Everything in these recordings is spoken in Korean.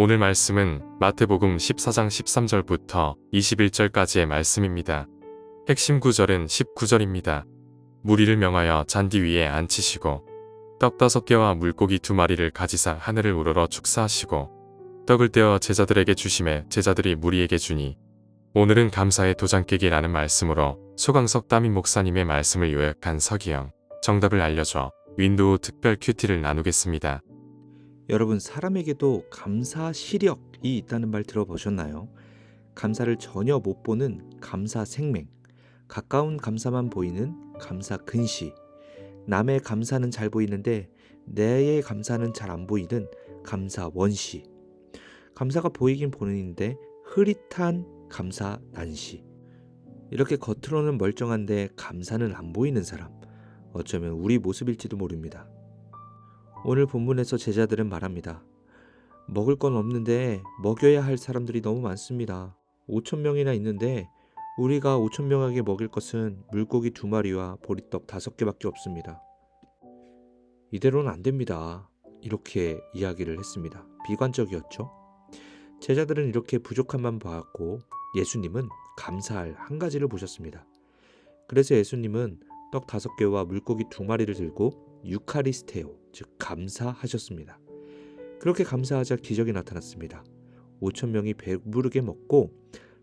오늘 말씀은 마태복음 14장 13절부터 21절까지의 말씀입니다. 핵심 구절은 19절입니다. 무리를 명하여 잔디 위에 앉히시고 떡 다섯 개와 물고기 두 마리를 가지사 하늘을 우러러 축사하시고 떡을 떼어 제자들에게 주심에 제자들이 무리에게 주니 오늘은 감사의 도장 깨기라는 말씀으로 소강석 따민 목사님의 말씀을 요약한 서기영 정답을 알려줘 윈도우 특별 큐티를 나누겠습니다. 여러분 사람에게도 감사 시력이 있다는 말 들어보셨나요? 감사를 전혀 못 보는 감사 생맹, 가까운 감사만 보이는 감사 근시, 남의 감사는 잘 보이는데 내의 감사는 잘 안 보이는 감사 원시, 감사가 보이긴 보이는데 흐릿한 감사 난시. 이렇게 겉으로는 멀쩡한데 감사는 안 보이는 사람, 어쩌면 우리 모습일지도 모릅니다. 오늘 본문에서 제자들은 말합니다. 먹을 건 없는데 먹여야 할 사람들이 너무 많습니다. 5천 명이나 있는데 우리가 5천 명에게 먹일 것은 물고기 두 마리와 보리떡 다섯 개밖에 없습니다. 이대로는 안 됩니다. 이렇게 이야기를 했습니다. 비관적이었죠. 제자들은 이렇게 부족함만 보았고 예수님은 감사할 한 가지를 보셨습니다. 그래서 예수님은 떡 다섯 개와 물고기 두 마리를 들고 유카리스테오, 즉 감사하셨습니다. 그렇게 감사하자 기적이 나타났습니다. 5천 명이 배부르게 먹고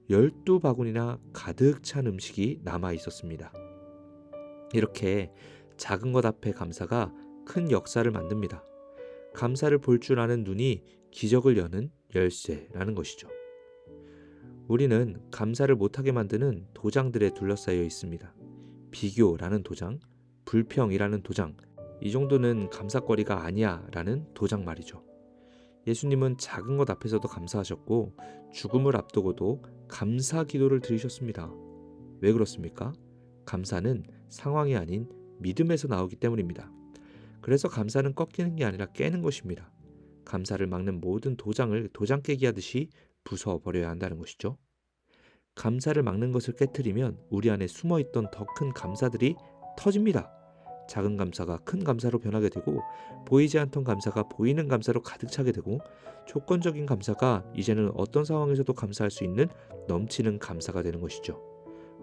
열두 바구니나 가득 찬 음식이 남아 있었습니다. 이렇게 작은 것 앞에 감사가 큰 역사를 만듭니다. 감사를 볼 줄 아는 눈이 기적을 여는 열쇠라는 것이죠. 우리는 감사를 못하게 만드는 도장들에 둘러싸여 있습니다. 비교라는 도장, 불평이라는 도장, 이 정도는 감사거리가 아니야 라는 도장 말이죠. 예수님은 작은 것 앞에서도 감사하셨고 죽음을 앞두고도 감사 기도를 드리셨습니다. 왜 그렇습니까? 감사는 상황이 아닌 믿음에서 나오기 때문입니다. 그래서 감사는 꺾이는 게 아니라 깨는 것입니다. 감사를 막는 모든 도장을 도장 깨기 하듯이 부숴 버려야 한다는 것이죠. 감사를 막는 것을 깨뜨리면 우리 안에 숨어 있던 더 큰 감사들이 터집니다. 작은 감사가 큰 감사로 변하게 되고 보이지 않던 감사가 보이는 감사로 가득 차게 되고 조건적인 감사가 이제는 어떤 상황에서도 감사할 수 있는 넘치는 감사가 되는 것이죠.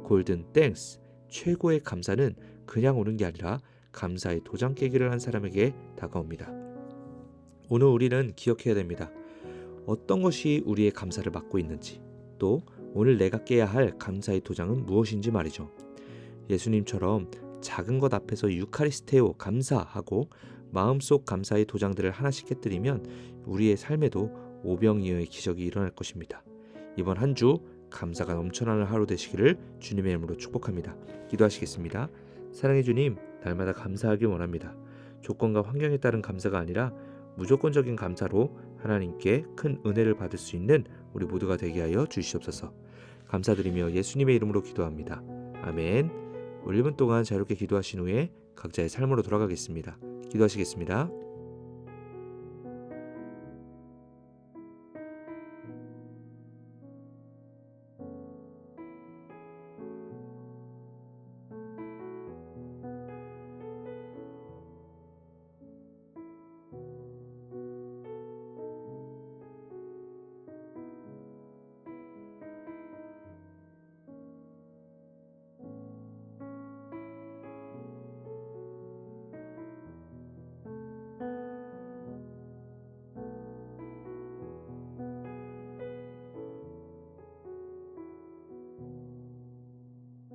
골든 땡스 최고의 감사는 그냥 오는 게 아니라 감사의 도장 깨기를 한 사람에게 다가옵니다. 오늘 우리는 기억해야 됩니다. 어떤 것이 우리의 감사를 막고 있는지 또 오늘 내가 깨야 할 감사의 도장은 무엇인지 말이죠. 예수님처럼 작은 것 앞에서 유카리스테오 감사하고 마음속 감사의 도장들을 하나씩 깨뜨리면 우리의 삶에도 오병이어의 기적이 일어날 것입니다. 이번 한 주 감사가 넘쳐나는 하루 되시기를 주님의 이름으로 축복합니다. 기도하시겠습니다. 사랑해 주님, 날마다 감사하길 원합니다. 조건과 환경에 따른 감사가 아니라 무조건적인 감사로 하나님께 큰 은혜를 받을 수 있는 우리 모두가 되게 하여 주시옵소서. 감사드리며 예수님의 이름으로 기도합니다. 아멘. 1분 동안 자유롭게 기도하신 후에 각자의 삶으로 돌아가겠습니다. 기도하시겠습니다.